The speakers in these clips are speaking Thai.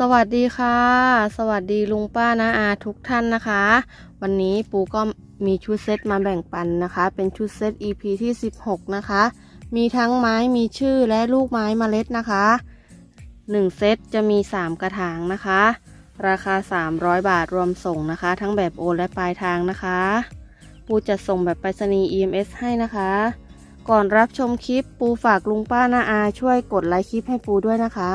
สวัสดีค่ะ สวัสดีลุงป้านาอาทุกท่านนะคะ วันนี้ปูก็มีชุดเซตมาแบ่งปันนะคะ เป็นชุดเซต EP ที่ 16 นะคะ มีทั้งไม้มีชื่อและลูกไม้เมล็ดนะคะ 1 เซตจะมี 3 กระถางนะคะ ราคา 300 บาทรวมส่งนะคะ ทั้งแบบโอนและปลายทางนะคะ ปูจะส่งแบบไปรษณีย์ EMS ให้นะคะ ก่อนรับชมคลิปปูฝากลุงป้านาอาช่วยกดไลค์คลิปให้ปูด้วยนะคะ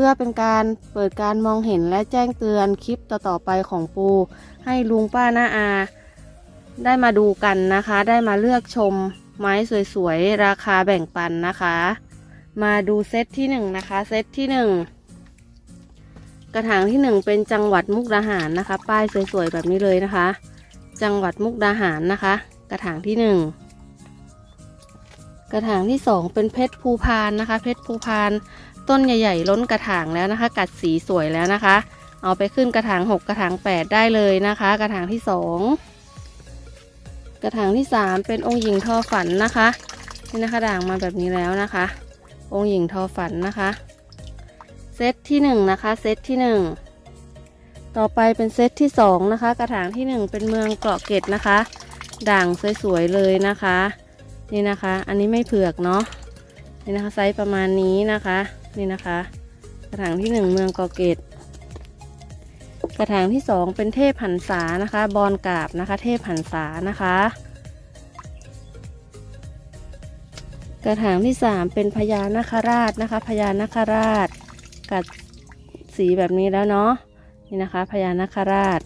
พื่อเป็นการเปิดการมองเห็นและแจ้งเตือนคลิปต่อๆไปของปู ให้ลุงป้าน้าอา ได้มาดูกันนะคะ ได้มาเลือกชมไม้สวยๆ ราคาแบ่งปันนะคะ มาดูเซตที่หนึ่งนะคะเซตที่หนึ่งกระถางที่หนึ่งเป็นจังหวัดมุกดาหารนะคะ ป้ายสวยๆแบบนี้เลยนะคะ จังหวัดมุกดาหารนะคะ กระถางที่หนึ่งกระถางที่สองเป็นเพชรภูพานนะคะ เพชรภูพาน ต้นใหญ่ๆ ล้นกระถางแล้วนะคะ กัดสีสวยแล้วนะคะ เอาไปขึ้นกระถาง 6 กระถาง 8 ได้เลยนะคะ กระถางที่ 2 กระถางที่ 3 เป็นองค์หญิงทอฝันนะคะนี่นะคะด่างมาแบบนี้แล้วนะคะ องค์หญิงทอฝันนะคะเซตที่1นะคะเซตที่ 1 ต่อไปเป็นเซตที่2นะคะ กระถางที่ 1 เป็นเมืองเกาะเกร็ดนะคะ ด่างสวยๆเลยนะคะ นี่นะคะ อันนี้ไม่เผือกเนาะนี่นะคะไซส์ประมาณนี้นะคะ นี่นะคะ กระถางที่หนึ่งเมืองกาะเกต กระถางที่สองเป็นเทพหันษานะคะ บอลกาบนะคะ เทพหันษานะคะ กระถางที่สามเป็นพญานาคราชนะคะ พญานาคราช กัดสีแบบนี้แล้วเนาะนี่นะคะพญานาคราช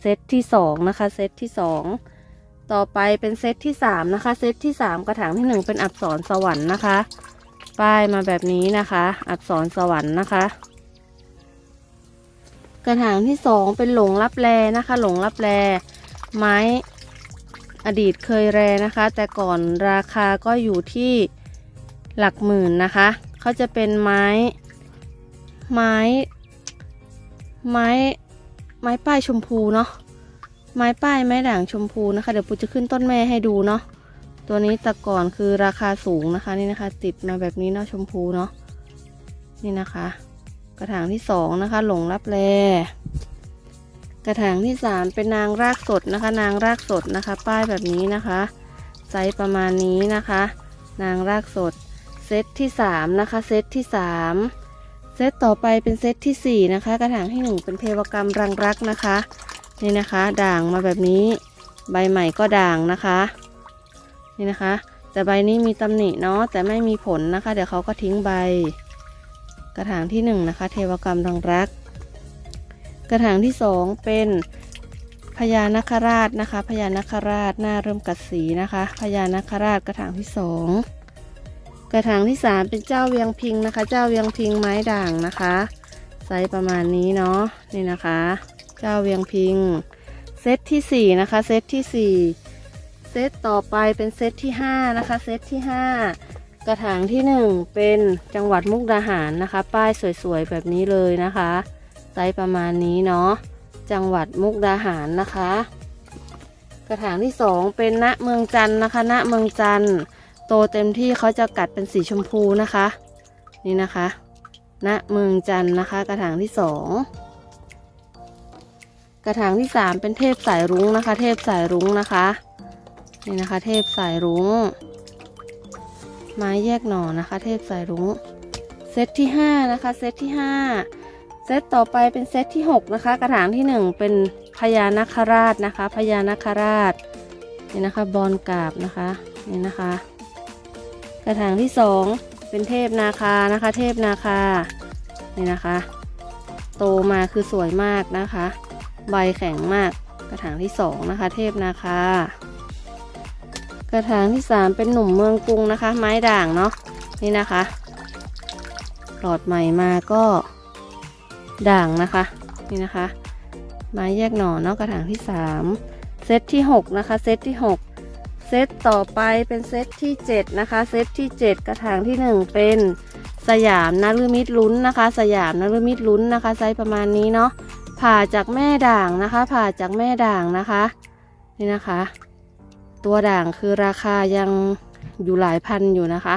เซตที่สองนะคะเซตที่สองต่อไปเป็นเซตที่สามนะคะ เซตที่สามกระถางที่หนึ่งเป็นอักษรสวรรค์นะคะ ป้ายมาแบบนี้นะคะ อักษรสวรรค์นะคะ กระถางที่สองเป็นหลงรับแลนะคะ หลงรับแลไม้อดีตเคยแรนะคะ แต่ก่อนราคาก็อยู่ที่หลักหมื่นนะคะเขาจะเป็นไม้ไม้ ไม้ไม้ป้ายชมพูเนาะไม้ป้ายไม้ด่างชมพูนะคะ เดี๋ยวปูจะขึ้นต้นแม่ให้ดูเนาะ ตัวนี้แต่ก่อนคือราคาสูงนะคะนี่นะคะ ติดมาแบบนี้เนาะชมพูเนาะนี่นะคะ กระถางที่สองนะคะ หลงรับแลกระถางที่สามเป็นนางรากสดนะคะ นางรากสดนะคะ ป้ายแบบนี้นะคะไซส์ประมาณนี้นะคะ นางรากสดเซตที่สามนะคะเซตที่สามเซตต่อไปเป็นเซตที่สี่นะคะ กระถางที่หนึ่งเป็นเทวกรรมรังรักนะคะนี่นะคะ ด่างมาแบบนี้ ใบใหม่ก็ด่างนะคะ นี่นะคะ แต่ใบนี้มีตำหนิเนาะแต่ไม่มีผลนะคะ เดี๋ยวเขาก็ทิ้งใบ กระถางที่หนึ่งนะคะ เทวกรรมรังรัก กระถางที่สองเป็นพญานาคราชนะคะพญานาคราชหน้าเริ่มกัดสีนะคะพญานาคราชกระถางที่สองกระถางที่สามเป็นเจ้าเวียงพิงนะคะ เจ้าเวียงพิงไม้ด่างนะคะไซส์ประมาณนี้เนาะนี่นะคะ เจ้าเวียงพิงเซตที่สี่นะคะเซตที่สี่ เซตต่อไปเป็นเซตที่5นะคะ เซตที่ 5 กระถางที่ 1 เป็นจังหวัดมุกดาหารนะคะ ป้ายสวยๆแบบนี้เลยนะคะไซส์ประมาณนี้เนาะจังหวัดมุกดาหารนะคะ กระถางที่ 2 เป็นณเมืองจันนะคะณเมืองจันโตเต็มที่เขาจะกัดเป็นสีชมพูนะคะ นี่นะคะณเมืองจันนะคะ กระถางที่ 2กระถางที่ 3 เป็นเทพสายรุ้งนะคะ เทพสายรุ้งนะคะ นี่นะคะ เทพสายรุง้ง ไม้แยกหน่อนะคะ เทพสายรุง้ง เซตที่ 5 นะคะ เซตที่ 5 เซตต่อไปเป็นเซตที่ 6 นะคะ กระถางที่ 1 เป็นพญานาคราชนะคะ พญานาคราช นี่นะคะ บอลกาบนะคะ นี่นะคะ กระถางที่ 2 เป็นเทพนาคานะคะ เทพนาคา นี่นะคะ โตมาคือสวยมากนะคะ ใบแข็งมาก กระถางที่ 2 นะคะ เทพนาคา กระถางที่3เป็นหนุ่มเมืองกรุงนะคะ ไม้ด่างเนาะนี่นะคะหลอดใหม่มาก็ด่างนะคะ นี่นะคะ ไม้แยกหน่อเนาะกระถางที่3เซตที่6นะคะ เซตที่6เซตต่อไปเป็นเซตที่7นะคะ เซตที่7กระถางที่1เป็นสยามนฤมิตลุ้นนะคะ สยามนฤมิตลุ้นนะคะไซส์ประมาณนี้เนาะผ่าจากแม่ด่างนะคะ ผ่าจากแม่ด่างนะคะ นี่นะคะ ตัวด่างคือราคายังอยู่หลายพันอยู่นะคะ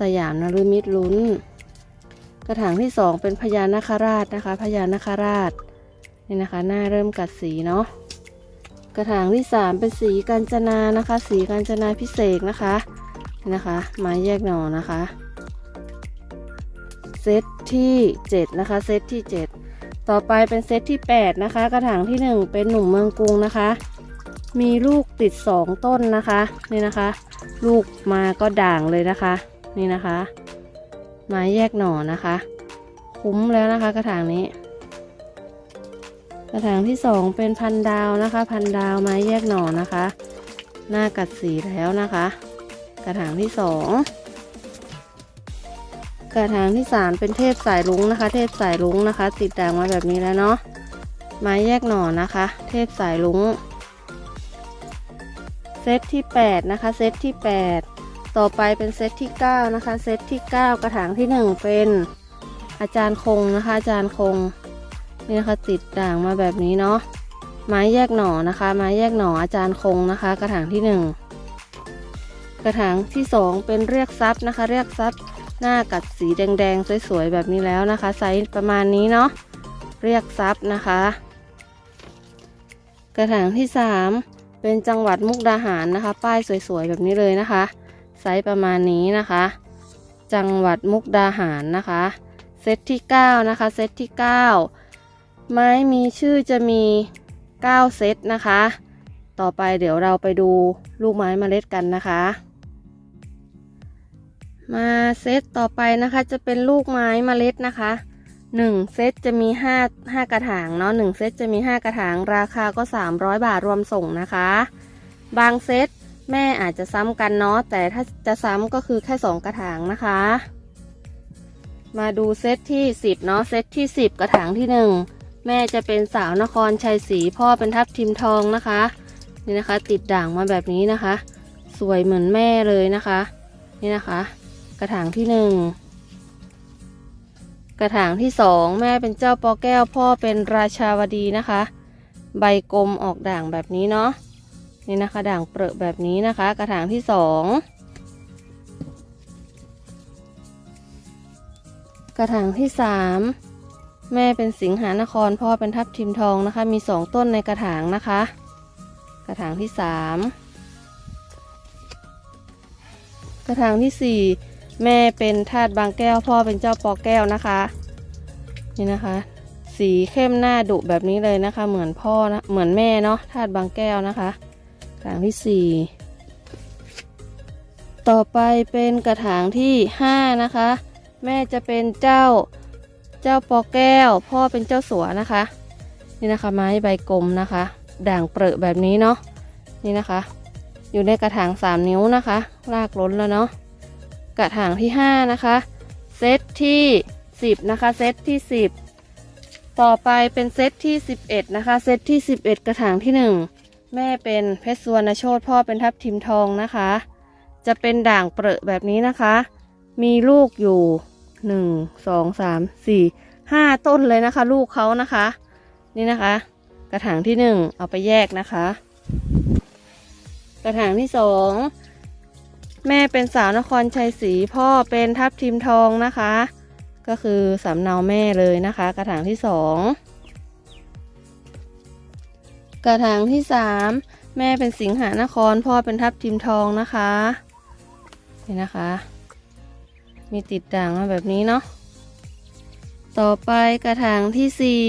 สยามนฤมิตรลุ้น กระถางที่สองเป็นพญานาคราชนะคะพญานาคราชนี่นะคะหน้าเริ่มกัดสีเนาะกระถางที่สามเป็นสีกาญจนานะคะ สีกาญจนาพิเศษนะคะนี่นะคะ ไม้แยกหน่อนะคะ เซตที่เจ็ดนะคะเซตที่เจ็ดต่อไปเป็นเซตที่แปดนะคะ กระถางที่หนึ่งเป็นหนุ่มเมืองกรุงนะคะ มีลูกติดสองต้นนะคะนี่นะคะ ลูกมาก็ด่างเลยนะคะ นี่นะคะไม้แยกหน่อนะคะ คุ้มแล้วนะคะกระถางนี้ กระถางที่สองเป็นพันดาวนะคะ พันดาวไม้แยกหน่อนะคะ หน้ากัดสีแล้วนะคะ กระถางที่สองกระถางที่สามเป็นเทพสายลุงนะคะ เทพสายลุงนะคะ ติดด่างมาแบบนี้แล้วเนาะไม้แยกหน่อนะคะ เทพสายลุง ซตที่แปดนะคะ เซตที่แปดต่อไปเป็นเซตที่ 9 นะคะ เซตที่ 9 กระถางที่ 1 เป็นอาจารย์คงนะคะ อาจารย์คงนี่นะคะติดด่างมาแบบนี้เนาะไม้แยกหน่อนะคะ ไม้แยกหน่ออาจารย์คงนะคะ กระถางที่ 1 กระถางที่ 2 เป็นเรียกซับนะคะ เรียกซับหน้ากัดสีแดงๆสวยๆแบบนี้แล้วนะคะ ไซส์ประมาณนี้เนาะเรียกซับนะคะ กระถางที่ 3 เป็นจังหวัดมุกดาหารนะคะ ป้ายสวยๆแบบนี้เลยนะคะไซส์ประมาณนี้นะคะ จังหวัดมุกดาหารนะคะเซตที่ 9 นะคะ เซตที่ 9 ไม้มีชื่อจะมี 9 เซตนะคะ ต่อไปเดี๋ยวเราไปดูลูกไม้เมล็ดกันนะคะ มาเซตต่อไปนะคะจะเป็นลูกไม้เมล็ดนะคะ 1เซตจะมี5 5กระถางเนาะ1เซตจะมี5กระถาง ราคาก็300บาทรวมส่งนะคะ บางเซตแม่อาจจะซ้ำกันเนาะแต่ถ้าจะซ้ำก็คือแค่2กระถางนะคะ มาดูเซตที่10เนาะเซตที่10กระถางที่1แม่จะเป็นสาวนครชัยศรีพ่อเป็นทับทิมทองนะคะ นี่นะคะ ติดด่างมาแบบนี้นะคะ สวยเหมือนแม่เลยนะคะ นี่นะคะ กระถางที่1 กระถางที่2แม่เป็นเจ้าปอแก้วพ่อเป็นราชาวดีนะคะ ใบกลมออกด่างแบบนี้เนาะนี่นะคะ ด่างเปรอะแบบนี้นะคะ กระถางที่สองกระถางที่สามแม่เป็นสิงหานครพ่อเป็นทับทิมทองนะคะ มีสองต้นในกระถางนะคะ กระถางที่สามกระถางที่สี่ แม่เป็นธาตุบางแก้ว พ่อเป็นเจ้าปอแก้วนะคะ นี่นะคะ สีเข้มหน้าดุแบบนี้เลยนะคะ เหมือนพ่อนะเหมือนแม่เนาะธาตุบางแก้วนะคะกระถางที่สี่ต่อไปเป็นกระถางที่ห้านะคะ แม่จะเป็นเจ้าเจ้าปอแก้ว พ่อเป็นเจ้าสัวนะคะ นี่นะคะ ไม้ใบกลมนะคะ ด่างเปรอะแบบนี้เนาะนี่นะคะ อยู่ในกระถางสามนิ้วนะคะลากล้นแล้วเนาะ กระถางที่ห้านะคะ เซตที่สิบนะคะ เซตที่สิบต่อไปเป็นเซตที่สิบเอ็ดนะคะ เซตที่สิบเอ็ดกระถางที่หนึ่งแม่เป็นเพชรสวรรณโชตพ่อเป็นทับทิมทองนะคะ จะเป็นด่างเปรอะแบบนี้นะคะ มีลูกอยู่หนึ่งสองสามสี่ห้าต้นเลยนะคะ ลูกเขานะคะ นี่นะคะ กระถางที่หนึ่งเอาไปแยกนะคะ กระถางที่สอง แม่เป็นสาวนครชัยศรีพ่อเป็นทับทิมทองนะคะ ก็คือสำเนาแม่เลยนะคะ กระถางที่สองกระถางที่สามแม่เป็นสิงหานคร พ่อเป็นทับทิมทองนะคะนี่นะคะ มีติดด่างมาแบบนี้เนาะต่อไปกระถางที่สี่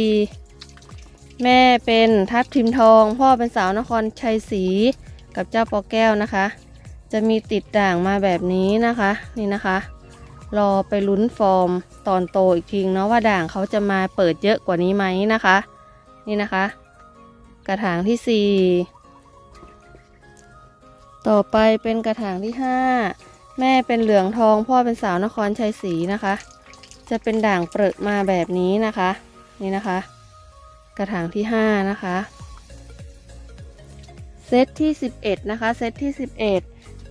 แม่เป็นทับทิมทอง พ่อเป็นสาวนครชัยศรีกับเจ้าปอแก้วนะคะ จะมีติดด่างมาแบบนี้นะคะ นี่นะคะ รอไปลุ้นฟอร์มตอนโตอีกทีเนาะว่าด่างเขาจะมาเปิดเยอะกว่านี้ไหมนะคะ นี่นะคะ กระถางที่ 4 ต่อไปเป็นกระถางที่ 5 แม่เป็นเหลืองทอง พ่อเป็นสาวนครชัยศรีนะคะ จะเป็นด่างเปรอะมาแบบนี้นะคะ นี่นะคะ กระถางที่ 5 นะคะเซตที่ 11 นะคะ เซตที่ 11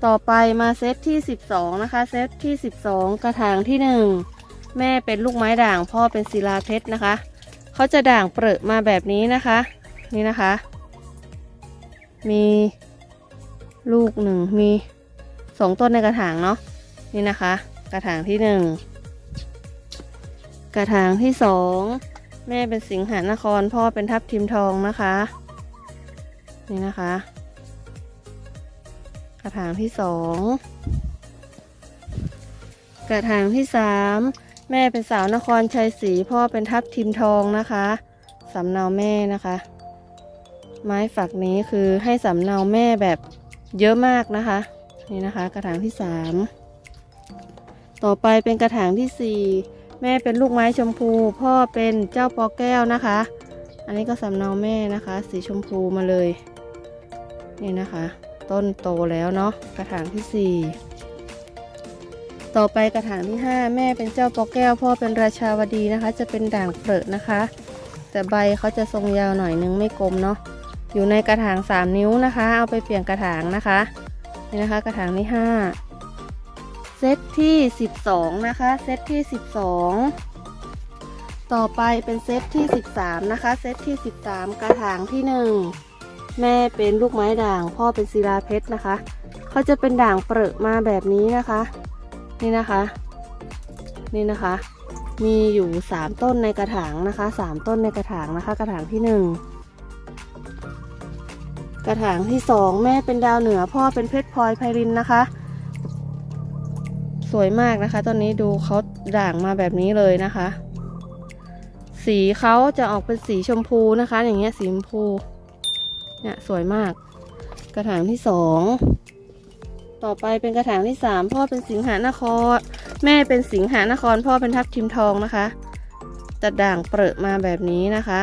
ต่อไปมาเซตที่ 12 นะคะ เซตที่ 12 กระถางที่ 1 แม่เป็นลูกไม้ด่างพ่อเป็นศิลาเพชรนะคะเขาจะด่างเปรอะมาแบบนี้นะคะ นี่นะคะ มีลูกหนึ่งมีสองต้นในกระถางเนาะนี่นะคะ กระถางที่หนึ่งกระถางที่สองแม่เป็นสิงหานคร พ่อเป็นทับทิมทองนะคะ นี่นะคะ ระถางที่สองกระถางที่สามแม่เป็นสาวนครชัยศรีพ่อเป็นทับทิมทองนะคะสำเนาแม่นะคะ ไม้ฝักนี้คือให้สำเนาแม่แบบเยอะมากนะคะ นี่นะคะ กระถางที่สามต่อไปเป็นกระถางที่สี่แม่เป็นลูกไม้ชมพู พ่อเป็นเจ้าปอแก้วนะคะ อันนี้ก็สำเนาแม่นะคะ สีชมพูมาเลย นี่นะคะ ต้นโตแล้วเนาะกระถางที่สี่ต่อไปกระถางที่ห้าแม่เป็นเจ้าปอแก้วพ่อเป็นราชาวดีนะคะ จะเป็นด่างเปรอะนะคะ แต่ใบเขาจะทรงยาวหน่อยนึงไม่กลมเนาะอยู่ในกระถางสามนิ้วนะคะ เอาไปเปลี่ยนกระถางนะคะนี่นะคะกระถางที่ห้าเซตที่สิบสองนะคะ เซตที่สิบสองต่อไปเป็นเซตที่สิบสามนะคะ เซตที่สิบสามกระถางที่หนึ่ง แม่เป็นลูกไม้ด่าง พ่อเป็นศิลาเพชรนะคะ เขาจะเป็นด่างเปรอะมาแบบนี้นะคะ นี่นะคะ นี่นะคะ มีอยู่สามต้นในกระถางนะคะสามต้นในกระถางนะคะ กระถางที่หนึ่งกระถางที่สองแม่เป็นดาวเหนือ พ่อเป็นเพชรพลอยไพรินนะคะ สวยมากนะคะ ต้นนี้ดูเขาด่างมาแบบนี้เลยนะคะ สีเขาจะออกเป็นสีชมพูนะคะ อย่างเงี้ยสีชมพู เนี่ยสวยมาก กระถางที่สองต่อไปเป็นกระถางที่สามพ่อเป็นสิงหานคร แม่เป็นสิงหานคร พ่อเป็นทับทิมทองนะคะจะด่างเปรอะมาแบบนี้นะคะ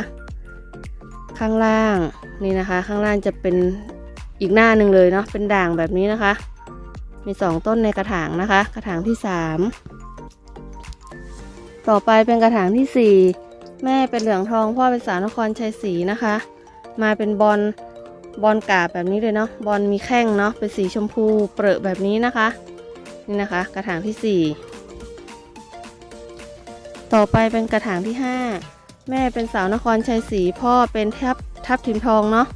ข้างล่างนี่นะคะ ข้างล่างจะเป็นอีกหน้าหนึ่งเลยเนาะเป็นด่างแบบนี้นะคะ มีสองต้นในกระถางนะคะ กระถางที่สามต่อไปเป็นกระถางที่สี่แม่เป็นเหลืองทอง พ่อเป็นสาวนครชัยศรีนะคะ มาเป็นบอลบอลกาบแบบนี้เลยเนาะบอลมีแข้งเนาะเป็นสีชมพูเปรอะแบบนี้นะคะ นี่นะคะ กระถางที่สี่ต่อไปเป็นกระถางที่ห้าแม่เป็นสาวนครชัยศรีพ่อเป็นทับทับทิมทองเนาะ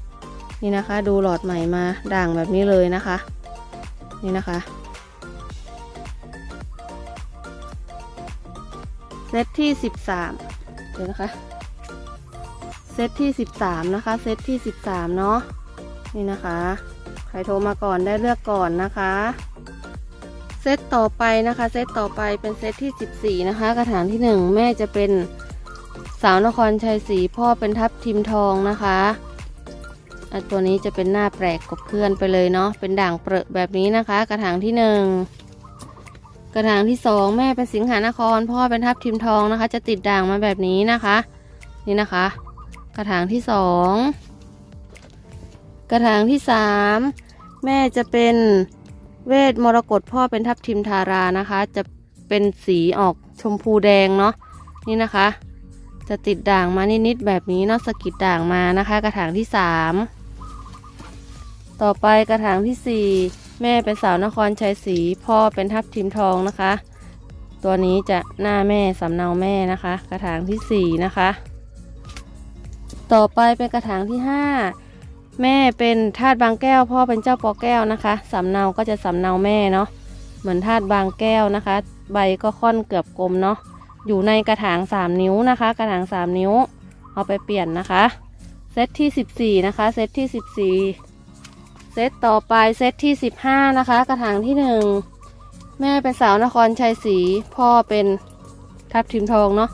นี่นะคะ ดูหลอดใหม่มาด่างแบบนี้เลยนะคะ นี่นะคะเซตที่สิบสามเดี๋ยวนะคะ ซตที่สิบสามนะคะ เซตที่สิบสามเนาะนี่นะคะ ใครโทรมาก่อนได้เลือกก่อนนะคะ เซตต่อไปนะคะ เซตต่อไปเป็นเซตที่สิบสี่นะคะ กระถางที่หนึ่งแม่จะเป็นสาวนครชัยศรีพ่อเป็นทับทิมทองนะคะตัวนี้จะเป็นหน้าแปลกกว่าเพื่อนไปเลยเนาะเป็นด่างเปรอะแบบนี้นะคะ กระถางที่หนึ่งกระถางที่สองแม่เป็นสิงหานคร พ่อเป็นทับทิมทองนะคะ จะติดด่างมาแบบนี้นะคะ นี่นะคะ ระถางที่สองกระถางที่สามแม่จะเป็นเวทมรกตพ่อเป็นทับทิมทารานะคะ จะเป็นสีออกชมพูแดงเนาะนี่นะคะ จะติดด่างมานิดๆแบบนี้เนาะสะกิดด่างมานะคะ กระถางที่สามต่อไปกระถางที่สี่แม่เป็นสาวนครชัยศรีพ่อเป็นทับทิมทองนะคะ ตัวนี้จะหน้าแม่สำเนาแม่นะคะ กระถางที่สี่นะคะ ต่อไปเป็นกระถางที่ห้าแม่เป็นธาตุบางแก้ว พ่อเป็นเจ้าปอแก้วนะคะสำเนาก็จะสำเนาแม่เนาะเหมือนธาตุบางแก้วนะคะ ใบก็ค่อนเกือบกลมเนาะอยู่ในกระถางสามนิ้วนะคะ กระถางสามนิ้ว เอาไปเปลี่ยนนะคะเซตที่สิบสี่นะคะเซตที่สิบสี่เซตต่อไปเซตที่สิบห้านะคะ กระถางที่หนึ่งแม่เป็นสาวนครชัยศรีพ่อเป็นทับทิมทองเนาะ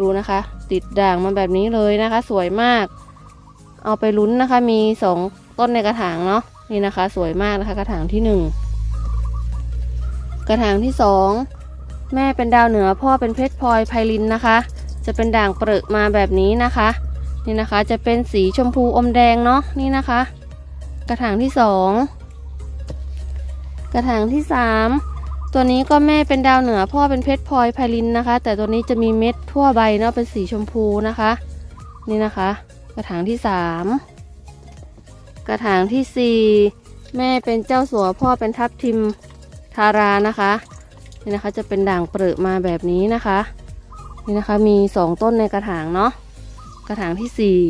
ดูนะคะ ติดด่างมาแบบนี้เลยนะคะ สวยมาก เอาไปลุ้นนะคะ มีสองต้นในกระถางเนาะนี่นะคะ สวยมากนะคะ กระถางที่หนึ่งกระถางที่สองแม่เป็นดาวเหนือพ่อเป็นเพชรพลอยไพลินนะคะ จะเป็นด่างเปรอะมาแบบนี้นะคะ นี่นะคะจะเป็นสีชมพูอมแดงเนาะนี่นะคะ กระถางที่สองกระถางที่สาม ตัวนี้ก็แม่เป็นดาวเหนือพ่อเป็นเพชรพลอยไพลินนะคะ แต่ตัวนี้จะมีเม็ดทั่วใบเนาะเป็นสีชมพูนะคะ นี่นะคะ กระถางที่สามกระถางที่สี่แม่เป็นเจ้าสัวพ่อเป็นทับทิมทารานะคะนี่นะคะจะเป็นด่างเปรอะมาแบบนี้นะคะ นี่นะคะมีสองต้นในกระถางเนาะกระถางที่สี่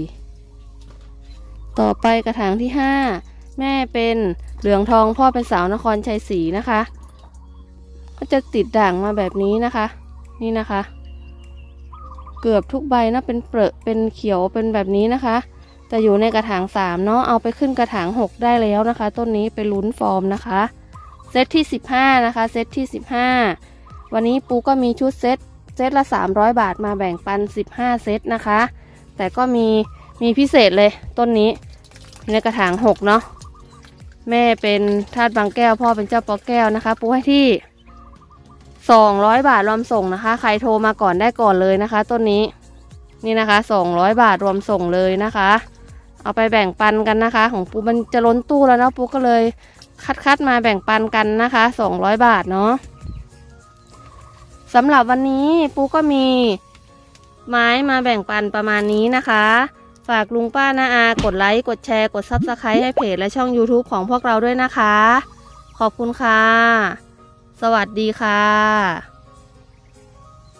ต่อไปกระถางที่ห้าแม่เป็นเหลืองทองพ่อเป็นสาวนครชัยศรีนะคะ ก็จะติดด่างมาแบบนี้นะคะ นี่นะคะ เกือบทุกใบนะเป็นเปรอะเป็นเขียวเป็นแบบนี้นะคะแต่อยู่ในกระถาง3เนาะเอาไปขึ้นกระถาง6ได้แล้วนะคะ ต้นนี้ไปลุ้นฟอร์มนะคะเซตที่15นะคะเซตที่15วันนี้ปูก็มีชุดเซตเซตละ300บาทมาแบ่งปัน15เซตนะคะ แต่ก็มีมีพิเศษเลยต้นนี้ในกระถาง6เนาะแม่เป็นทาสบางแก้ว พ่อเป็นเจ้าปอแก้วนะคะ ปูให้ที่ 200 บาทรวมส่งนะคะ ใครโทรมาก่อนได้ก่อนเลยนะคะ ต้นนี้นี่นะคะ 200 บาทรวมส่งเลยนะคะ เอาไปแบ่งปันกันนะคะ ของปูมันจะล้นตู้แล้วเนาะปูก็เลยคัดคัดมาแบ่งปันกันนะคะ 200 บาทเนาะสำหรับวันนี้ปูก็มีไม้มาแบ่งปันประมาณนี้นะคะ ฝากลุงป้านาอา กดไลค์ กดแชร์ กด Subscribe ให้เพจและช่อง YouTube ของพวกเราด้วยนะคะ ขอบคุณค่ะ สวัสดีค่ะ